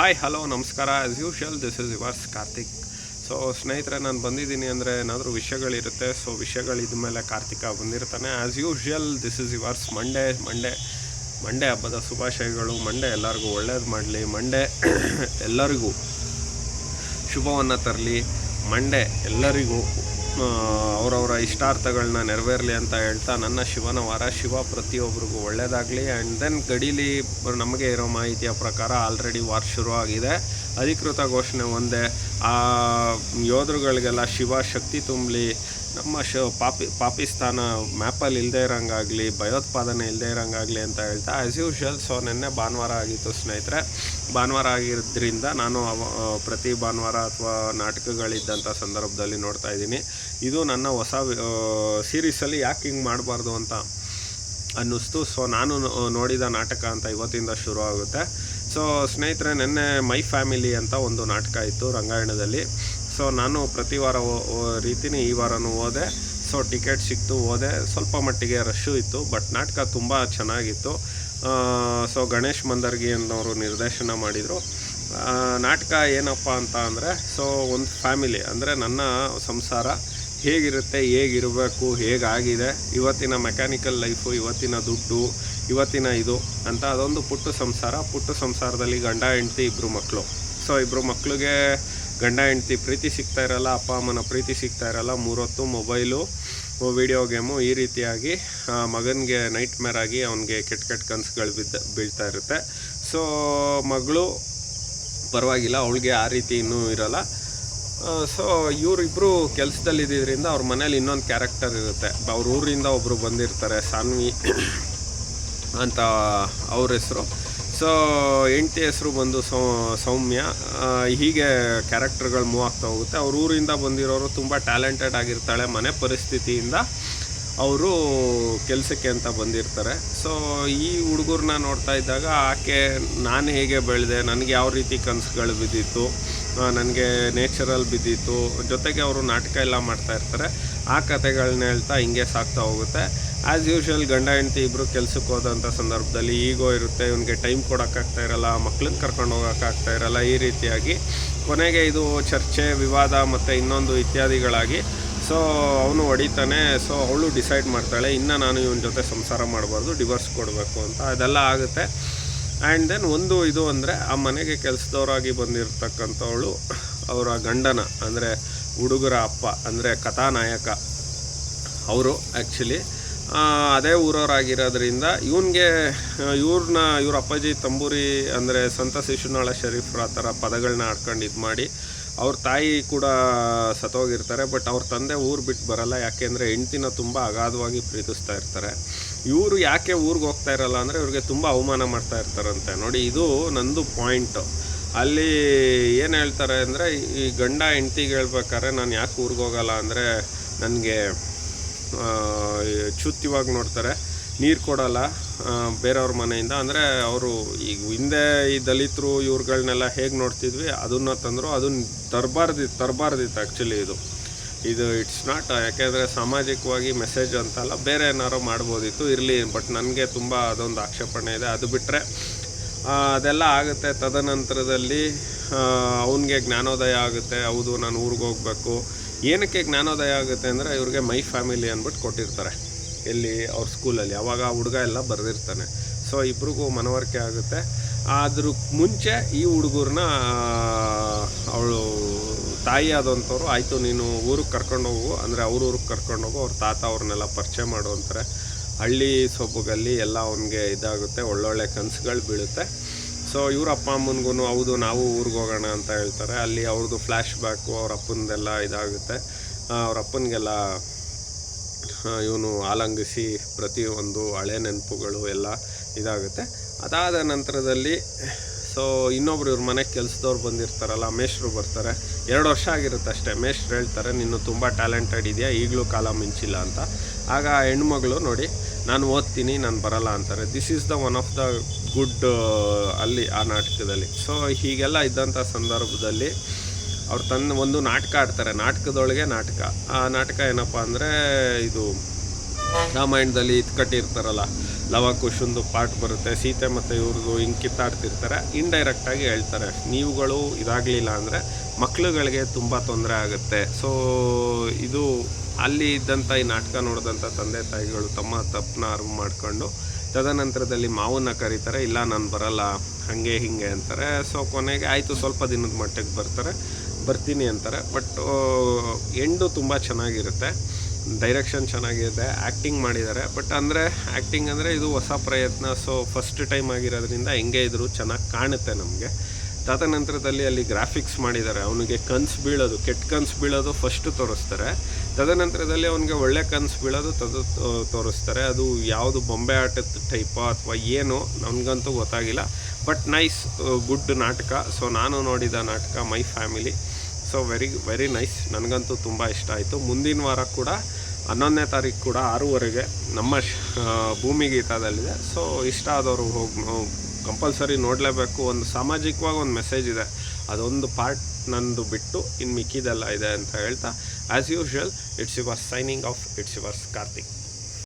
Hi hello ನಮಸ್ಕಾರ. As usual this is yours Karthik so ಸ್ನೇಹಿತರೆ, ನಾನು ಬಂದಿದ್ದೀನಿ ಅಂದರೆ ಏನಾದರೂ ವಿಷಯಗಳಿರುತ್ತೆ. ಸೊ ವಿಷಯಗಳಿದ ಮೇಲೆ Kartika ಬಂದಿರ್ತಾನೆ. As usual this is yours Monday Monday Monday ಹಬ್ಬದ ಶುಭಾಶಯಗಳು. ಮಂಡೇ ಎಲ್ಲರಿಗೂ ಒಳ್ಳೇದು ಮಾಡಲಿ. ಮಂಡೇ ಎಲ್ಲರಿಗೂ ಶುಭವನ್ನು ತರಲಿ. ಮಂಡೇ ಎಲ್ಲರಿಗೂ ಅವರವರ ಇಷ್ಟಾರ್ಥಗಳನ್ನ ನೆರವೇರಲಿ ಅಂತ ಹೇಳ್ತಾ ನನ್ನ ಶಿವನ ವಾರ ಶಿವ ಪ್ರತಿಯೊಬ್ಬರಿಗೂ ಒಳ್ಳೆಯದಾಗಲಿ ಆ್ಯಂಡ್ ದೆನ್ ಗಡೀಲಿ ನಮಗೆ ಇರೋ ಮಾಹಿತಿಯ ಪ್ರಕಾರ ಆಲ್ರೆಡಿ ವಾರ್ ಶುರು ಆಗಿದೆ ಅಧಿಕೃತ ಘೋಷಣೆ ಒಂದೇ. ಆ ಯೋಧರುಗಳಿಗೆಲ್ಲ ಶಿವ ಶಕ್ತಿ ತುಂಬಲಿ. ನಮ್ಮ ಶ ಪಾಪಿ ಪಾಕಿಸ್ತಾನ ಮ್ಯಾಪಲ್ಲಿ ಇಲ್ಲದೆ ಇರೋಂಗಾಗಲಿ, ಭಯೋತ್ಪಾದನೆ ಇಲ್ಲದೆ ಇರೋಂಗಾಗಲಿ ಅಂತ ಹೇಳ್ತಾ ಆ್ಯಸ್ ಯೂಶ್ವಲ್ ಸೊ ನಿನ್ನೆ ಭಾನುವಾರ ಆಗಿತ್ತು ಸ್ನೇಹಿತರೆ. ಭಾನುವಾರ ಆಗಿರೋದ್ರಿಂದ ನಾನು ಪ್ರತಿ ಭಾನುವಾರ ಅಥವಾ ನಾಟಕಗಳಿದ್ದಂಥ ಸಂದರ್ಭದಲ್ಲಿ ನೋಡ್ತಾ ಇದ್ದೀನಿ. ಇದು ನನ್ನ ಹೊಸ ಸೀರೀಸಲ್ಲಿ ಯಾಕೆ ಹಿಂಗೆ ಮಾಡಬಾರ್ದು ಅಂತ ಅನ್ನಿಸ್ತು. ಸೊ ನಾನು ನೋಡಿದ ನಾಟಕ ಅಂತ ಇವತ್ತಿಂದ ಶುರು ಆಗುತ್ತೆ. ಸೊ ಸ್ನೇಹಿತರೆ, ನಿನ್ನೆ ಮೈ ಫ್ಯಾಮಿಲಿ ಅಂತ ಒಂದು ನಾಟಕ ಇತ್ತು ರಂಗಾಯಣದಲ್ಲಿ. ಸೊ ನಾನು ಪ್ರತಿ ವಾರ ರೀತಿನೇ ಈ ವಾರನೂ ಓದೆ. ಸೊ ಟಿಕೆಟ್ ಸಿಕ್ತು, ಓದೆ. ಸ್ವಲ್ಪ ಮಟ್ಟಿಗೆ ರಶ್ಶು ಇತ್ತು ಬಟ್ ನಾಟಕ ತುಂಬ ಚೆನ್ನಾಗಿತ್ತು. ಸೊ ಗಣೇಶ್ ಮಂದರ್ಗಿ ಅನ್ನೋರು ನಿರ್ದೇಶನ ಮಾಡಿದರು. ನಾಟಕ ಏನಪ್ಪ ಅಂತ ಅಂದರೆ ಸೊ ಒಂದು ಫ್ಯಾಮಿಲಿ ಅಂದರೆ ನನ್ನ ಸಂಸಾರ ಹೇಗಿರುತ್ತೆ, ಹೇಗಿರಬೇಕು, ಹೇಗಾಗಿದೆ, ಇವತ್ತಿನ ಮೆಕ್ಯಾನಿಕಲ್ ಲೈಫು ಇವತ್ತಿನ ದುಡ್ಡು, ಇವತ್ತಿನ ಇದು ಅಂತ ಅದೊಂದು ಪುಟ್ಟ ಸಂಸಾರ. ಪುಟ್ಟ ಸಂಸಾರದಲ್ಲಿ ಗಂಡ, ಹೆಂಡತಿ ಇಬ್ಬರು ಮಕ್ಕಳು ಸೊ ಇಬ್ಬರು ಮಕ್ಕಳಿಗೆ ಗಂಡ, ಹೆಂಡತಿ ಪ್ರೀತಿ ಸಿಗ್ತಾ ಇರಲ್ಲ, ಅಪ್ಪ, ಅಮ್ಮನ ಪ್ರೀತಿ ಸಿಗ್ತಾ ಇರಲ್ಲ, ಮೂರೊತ್ತು ಮೊಬೈಲು ವಿಡಿಯೋ ಗೇಮು ಈ ರೀತಿಯಾಗಿ ಮಗನಿಗೆ ನೈಟ್ ಮೇರ್ ಆಗಿ ಅವನಿಗೆ ಕೆಟ್ಟ ಕೆಟ್ಟ ಕನಸುಗಳು ಬಿದ್ದ, ಬೀಳ್ತಾ ಇರುತ್ತೆ. ಸೊ ಮಗಳು ಪರವಾಗಿಲ್ಲ, ಅವಳಿಗೆ ಆ ರೀತಿ ಇನ್ನೂ ಇರಲ್ಲ. ಸೊ ಇವರಿಬ್ಬರು ಕೆಲಸದಲ್ಲಿದ್ದರಿಂದ ಅವ್ರ ಮನೇಲಿ ಇನ್ನೊಂದು ಕ್ಯಾರೆಕ್ಟರ್ ಇರುತ್ತೆ. ಅವ್ರ ಊರಿಂದ ಒಬ್ಬರು ಬಂದಿರ್ತಾರೆ, ಸಾನ್ವಿ ಅಂತ ಅವ್ರ ಹೆಸರು. ಸೊ, ಹೆಂಡತಿ ಹೆಸರು ಬಂದು ಸೌಮ್ಯ. ಹೀಗೆ ಕ್ಯಾರೆಕ್ಟರ್ಗಳು ಮೂವ್ ಆಗ್ತಾ ಹೋಗುತ್ತೆ. ಅವ್ರ ಊರಿಂದ ಬಂದಿರೋರು ತುಂಬ ಟ್ಯಾಲೆಂಟೆಡ್ ಆಗಿರ್ತಾಳೆ ಮನೆ ಪರಿಸ್ಥಿತಿಯಿಂದ. ಅವರು ಕೆಲಸಕ್ಕೆ ಅಂತ ಬಂದಿರ್ತಾರೆ. ಸೊ, ಈ ಹುಡುಗರನ್ನ ನೋಡ್ತಾ ಇದ್ದಾಗ ಆಕೆ, ನಾನು ಹೇಗೆ ಬೆಳೆದೆ, ನನಗೆ ಯಾವ ರೀತಿ ಕನಸುಗಳು ಬಿದ್ದಿತ್ತು ನನಗೆ ನೇಚರಲ್ ಬಿದ್ದಿತ್ತು, ಜೊತೆಗೆ ಅವರು ನಾಟಕ ಎಲ್ಲ ಮಾಡ್ತಾ ಇರ್ತಾರೆ. ಆ ಕಥೆಗಳನ್ನ ಹೇಳ್ತಾ ಹಿಂಗೆ ಸಾಕ್ತಾ ಹೋಗುತ್ತೆ. ಆ್ಯಸ್ ಯೂಶ್ವಲ್ ಗಂಡ ಹೆಂಡತಿ ಇಬ್ಬರು ಕೆಲಸಕ್ಕೆ ಹೋದಂಥ ಸಂದರ್ಭದಲ್ಲಿ ಈಗೋ ಇರುತ್ತೆ, ಇವನಿಗೆ ಟೈಮ್ ಕೊಡೋಕ್ಕಾಗ್ತಾ ಇರಲ್ಲ, ಮಕ್ಳನ್ನ ಕರ್ಕೊಂಡು ಹೋಗೋಕ್ಕಾಗ್ತಾ ಇರಲ್ಲ, ಈ ರೀತಿಯಾಗಿ. ಕೊನೆಗೆ ಇದು ಚರ್ಚೆ, ವಿವಾದ ಮತ್ತು ಇನ್ನೊಂದು ಇತ್ಯಾದಿಗಳಾಗಿ. ಸೊ ಅವನು ಹೊಡಿತಾನೆ ಸೊ ಅವಳು ಡಿಸೈಡ್ ಮಾಡ್ತಾಳೆ, ಇನ್ನು ನಾನು ಇವನ ಜೊತೆ ಸಂಸಾರ ಮಾಡಬಾರ್ದು ಡಿವೋರ್ಸ್ ಕೊಡಬೇಕು ಅಂತ. ಅದೆಲ್ಲ ಆಗುತ್ತೆ. ಆ್ಯಂಡ್ ದೆನ್ ಒಂದು ಇದು ಅಂದರೆ, ಆ ಮನೆಗೆ ಕೆಲಸದವರಾಗಿ ಬಂದಿರತಕ್ಕಂಥವಳು ಅವರ ಗಂಡನ, ಅಂದರೆ ಹುಡುಗರ ಅಪ್ಪ, ಅಂದರೆ ಕಥಾನಾಯಕ. ಅವರು ಆ್ಯಕ್ಚುಲಿ ಅದೇ ಊರವರಾಗಿರೋದ್ರಿಂದ ಇವನಿಗೆ ಇವ್ರನ್ನ ಇವ್ರ ಅಪ್ಪಾಜಿ ತಂಬೂರಿ ಅಂದರೆ ಸಂತ ಶಿಶುನಾಳ ಶರೀಫ್ರ ಆ ಥರ ಪದಗಳನ್ನ ಆಡ್ಕೊಂಡು ಇದು ಮಾಡಿ, ಅವ್ರ ತಾಯಿ ಕೂಡ ಸತ್ತೋಗಿರ್ತಾರೆ, ಬಟ್ ಅವ್ರ ತಂದೆ ಊರು ಬಿಟ್ಟು ಬರಲ್ಲ ಯಾಕೆಂದರೆ ಹೆಂಡ್ತಿನ ತುಂಬ ಅಗಾಧವಾಗಿ ಪ್ರೀತಿಸ್ತಾ ಇರ್ತಾರೆ. ಇವರು ಯಾಕೆ ಊರಿಗೆ ಹೋಗ್ತಾ ಇರಲ್ಲ ಅಂದರೆ ಇವ್ರಿಗೆ ತುಂಬ ಅವಮಾನ ಮಾಡ್ತಾ ಇರ್ತಾರಂತೆ. ನೋಡಿ, ಇದು ನಂದು ಪಾಯಿಂಟು. ಅಲ್ಲಿ ಏನು ಹೇಳ್ತಾರೆ ಅಂದರೆ, ಈ ಗಂಡ ಹೆಂಡ್ತಿಗೆ ಹೇಳ್ಬೇಕಾದ್ರೆ, ನಾನು ಯಾಕೆ ಊರಿಗೆ ಹೋಗಲ್ಲ ಅಂದರೆ, ನನಗೆ ಚುತ್ತಿವಾಗಿ ನೋಡ್ತಾರೆ. ನೀರು ಕೊಡಲ್ಲ ಬೇರೆಯವ್ರ ಮನೆಯಿಂದ. ಅಂದರೆ ಅವರು ಈಗ ಹಿಂದೆ ಈ ದಲಿತರು ಇವ್ರುಗಳನ್ನೆಲ್ಲ ಹೇಗೆ ನೋಡ್ತಿದ್ವಿ, ಅದನ್ನು ತಂದರು ಅದನ್ನ ತರಬಾರ್ದಿತ್ತು ತರಬಾರ್ದಿತ್ತು ಆ್ಯಕ್ಚುಲಿ ಇದು. ಇದು ಇಟ್ಸ್ ನಾಟ್ ಯಾಕೆಂದರೆ ಸಾಮಾಜಿಕವಾಗಿ ಮೆಸೇಜ್ ಅಂತಲ್ಲ ಬೇರೆ ಏನಾರು ಮಾಡ್ಬೋದಿತ್ತು, ಇರಲಿ ಬಟ್ ನನಗೆ ತುಂಬ ಅದೊಂದು ಆಕ್ಷೇಪಣೆ ಇದೆ. ಅದು ಬಿಟ್ಟರೆ ಅದೆಲ್ಲ ಆಗುತ್ತೆ ತದನಂತರದಲ್ಲಿ ಅವನಿಗೆ ಜ್ಞಾನೋದಯ ಆಗುತ್ತೆ. ಹೌದು, ನಾನು ಊರಿಗೆ ಹೋಗ್ಬೇಕು. ಏನಕ್ಕೆ ಜ್ಞಾನೋದಯ ಆಗುತ್ತೆ ಅಂದರೆ ಇವ್ರಿಗೆ ಮೈ ಫ್ಯಾಮಿಲಿ ಅಂದ್ಬಿಟ್ಟು ಕೊಟ್ಟಿರ್ತಾರೆ. ಎಲ್ಲಿ ಅವ್ರ ಸ್ಕೂಲಲ್ಲಿ ಅವಾಗ ಆ ಹುಡುಗ ಎಲ್ಲ ಬರೆದಿರ್ತಾನೆ. ಸೊ ಇಬ್ರಿಗೂ ಮನವರಿಕೆ ಆಗುತ್ತೆ. ಅದ್ರ ಮುಂಚೆ ಈ ಹುಡುಗರನ್ನ ಅವಳು ತಾಯಿ ಆದಂಥವ್ರು, ಆಯಿತು, ನೀನು ಊರಿಗೆ ಕರ್ಕೊಂಡು ಹೋಗು. ಅಂದರೆ ಅವ್ರ ಊರಿಗೆ ಕರ್ಕೊಂಡು ಹೋಗು, ಅವ್ರ ತಾತ ಅವ್ರನ್ನೆಲ್ಲ ಪರಿಚಯ ಮಾಡು ಅಂತಾರೆ. ಹಳ್ಳಿ ಸೊಬಗಲ್ಲಿ ಎಲ್ಲ ಅವನಿಗೆ ಇದಾಗುತ್ತೆ. ಒಳ್ಳೊಳ್ಳೆ ಕನಸುಗಳು ಬೀಳುತ್ತೆ. ಸೊ ಇವ್ರ ಅಪ್ಪ ಅಮ್ಮನಿಗೂ ಹೌದು, ನಾವು ಊರಿಗೆ ಹೋಗೋಣ ಅಂತ ಹೇಳ್ತಾರೆ. ಅಲ್ಲಿ ಅವ್ರದ್ದು ಫ್ಲ್ಯಾಶ್ ಬ್ಯಾಕು ಅವ್ರ ಅಪ್ಪನದೆಲ್ಲ ಇದಾಗುತ್ತೆ. ಅವ್ರ ಅಪ್ಪನಿಗೆಲ್ಲ ಇವನು ಆಲಂಗಿಸಿ ಪ್ರತಿಯೊಂದು ಹಳೆ ನೆನಪುಗಳು ಎಲ್ಲ ಇದಾಗುತ್ತೆ. ಅದಾದ ನಂತರದಲ್ಲಿ ಸೊ ಇನ್ನೊಬ್ರು ಇವ್ರ ಮನೆಗೆ ಕೆಲಸದವ್ರು ಬಂದಿರ್ತಾರಲ್ಲ, ಮೇಷ್ರು ಬರ್ತಾರೆ. ಎರಡು ವರ್ಷ ಆಗಿರುತ್ತೆ ಅಷ್ಟೇ. ಮೇಷ್ರು ಹೇಳ್ತಾರೆ ನೀನು ತುಂಬ ಟ್ಯಾಲೆಂಟೆಡ್ ಇದೆಯಾ, ಈಗಲೂ ಕಾಲ ಮಿಂಚಿಲ್ಲ ಅಂತ. ಆಗ ಆ ಹೆಣ್ಮಗಳು ನೋಡಿ, ನಾನು ಓದ್ತೀನಿ, ನಾನು ಬರಲ್ಲ, ಅಂತಾರೆ. This is the one of the good ಅಲ್ಲಿ, ಆ ನಾಟಕದಲ್ಲಿ. ಸೊ ಹೀಗೆಲ್ಲ ಇದ್ದಂಥ ಸಂದರ್ಭದಲ್ಲಿ ಅವ್ರು ತಂದು ಒಂದು ನಾಟಕ ಆಡ್ತಾರೆ. ನಾಟಕದೊಳಗೆ ನಾಟಕ. ಆ ನಾಟಕ ಏನಪ್ಪ ಅಂದರೆ, ಇದು ರಾಮಾಯಣದಲ್ಲಿ ಇದು ಕಟ್ಟಿರ್ತಾರಲ್ಲ ಲವ ಕುಶುಂದು ಪಾಠ ಬರುತ್ತೆ, ಸೀತೆ ಮತ್ತು ಇವ್ರದ್ದು ಹಿಂಗೆ ಕಿತ್ತಾಡ್ತಿರ್ತಾರೆ ಇಂಡೈರೆಕ್ಟಾಗಿ ಹೇಳ್ತಾರೆ. ನೀವುಗಳು ಇದಾಗಲಿಲ್ಲ ಅಂದರೆ ಮಕ್ಳುಗಳಿಗೆ ತುಂಬ ತೊಂದರೆ ಆಗುತ್ತೆ. ಸೊ ಇದು ಅಲ್ಲಿ ಇದ್ದಂಥ ಈ ನಾಟಕ ನೋಡಿದಂಥ ತಂದೆ ತಾಯಿಗಳು ತಮ್ಮ ತಪ್ಪನ್ನ ಅರ್ವ್ ಮಾಡ್ಕೊಂಡು ತದನಂತರದಲ್ಲಿ ಮಾವನ್ನ ಕರೀತಾರೆ, ಇಲ್ಲ ನಾನು ಬರಲ್ಲ, ಹಾಗೆ ಹಿಂಗೆ ಅಂತಾರೆ. ಸೊ ಕೊನೆಗೆ ಆಯಿತು, ಸ್ವಲ್ಪ ದಿನದ ಮಟ್ಟಿಗೆ ಬರ್ತಾರೆ, ಬರ್ತೀನಿ ಅಂತಾರೆ. ಬಟ್ ಎಂಡು ತುಂಬ ಚೆನ್ನಾಗಿರುತ್ತೆ. ಡೈರೆಕ್ಷನ್ ಚೆನ್ನಾಗಿದೆ ಆ್ಯಕ್ಟಿಂಗ್ ಮಾಡಿದ್ದಾರೆ. ಬಟ್ ಅಂದರೆ ಆ್ಯಕ್ಟಿಂಗ್ ಅಂದರೆ ಇದು ಹೊಸ ಪ್ರಯತ್ನ. ಸೊ ಫಸ್ಟ್ ಟೈಮ್ ಆಗಿರೋದ್ರಿಂದ ಹೆಂಗೆ ಇದ್ದರೂ ಚೆನ್ನಾಗಿ ಕಾಣುತ್ತೆ ನಮಗೆ. ತದನಂತರದಲ್ಲಿ ಅಲ್ಲಿ ಗ್ರಾಫಿಕ್ಸ್ ಮಾಡಿದ್ದಾರೆ. ಅವನಿಗೆ ಕನ್ಸು ಬೀಳೋದು, ಕೆಟ್ಟ ಕನ್ಸು ಬೀಳೋದು ಫಸ್ಟು ತೋರಿಸ್ತಾರೆ. ತದನಂತರದಲ್ಲಿ ಅವನಿಗೆ ಒಳ್ಳೆ ಕನ್ಸು ಬೀಳೋದು ತದ ತೋರಿಸ್ತಾರೆ. ಅದು ಯಾವುದು ಬೊಂಬೆ ಆಟದ ಟೈಪೋ ಅಥವಾ ಏನು, ನನಗಂತೂ ಗೊತ್ತಾಗಿಲ್ಲ. ಬಟ್ ನೈಸ್ ಗುಡ್ ನಾಟಕ. ಸೊ ನಾನು ನೋಡಿದ ನಾಟಕ my family so very very nice ನನಗಂತೂ ತುಂಬ ಇಷ್ಟ ಆಯಿತು. ಮುಂದಿನ ವಾರ ಕೂಡ ಹನ್ನೊಂದನೇ ತಾರೀಕು ಕೂಡ ಆರೂವರೆಗೆ ನಮ್ಮ ಶ ಆ, ಭೂಮಿ ಗೀತಾದಲ್ಲಿದೆ. ಸೊ ಇಷ್ಟ ಆದವರು ಹೋಗಿ ಕಂಪಲ್ಸರಿ ನೋಡಲೇಬೇಕು. ಒಂದು ಸಾಮಾಜಿಕವಾಗಿ ಒಂದು ಮೆಸೇಜ್ ಇದೆ. ಅದೊಂದು ಪಾರ್ಟ್ ನಂದು ಬಿಟ್ಟು ಇನ್ನು ಮಿಕ್ಕಿದೆಲ್ಲ ಇದೆ ಅಂತ ಹೇಳ್ತಾ as usual it's your signing off it's yours Karthik